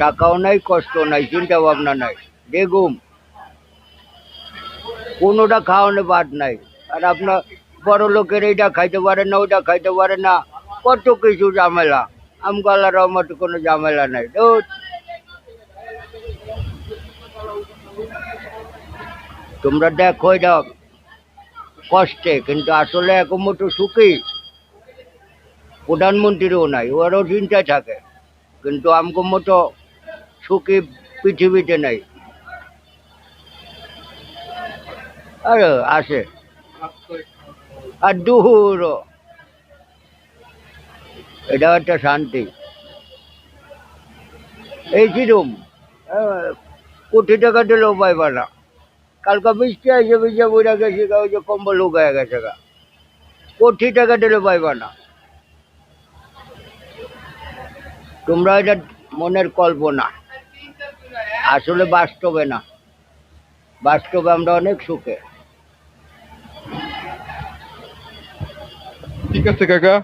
টাকাও নাই কষ্ট নাই চিন্তা ভাবনা নাই। বেগুম, কোনোটা খাওয়ানো বাদ নাই। আর আপনার বড় লোকের এইটা খাইতে পারে না, ওইটা খাইতে পারে না। কত কিছু ঝামেলা। আমগালার মতো কোনো ঝামেলা নাই। তোমরা দেখো এটা কষ্টে, কিন্তু আসলে এক মুঠো সুখী। প্রধানমন্ত্রীরও নাই, ওরও চিন্তা থাকে। কিন্তু আমগো মতো সুখী পৃথিবীতে নাই। আরে আসে আর দুহুর। এটা একটা শান্তি। এই কিরম কোটি টাকা দিলেও পাইবা না কালকে বৃষ্টি আসে বৃষ্টি বইরা গেছে, ওই যে কম্বল উগায় গেছে গা। কোটি টাকা দিলে পাইবা না তোমরা এটা মনের কল্পনা। আসলে বাস্তবে না। বাস্তবে আমরা অনেক সুখে। ঠিক আছে কাকা।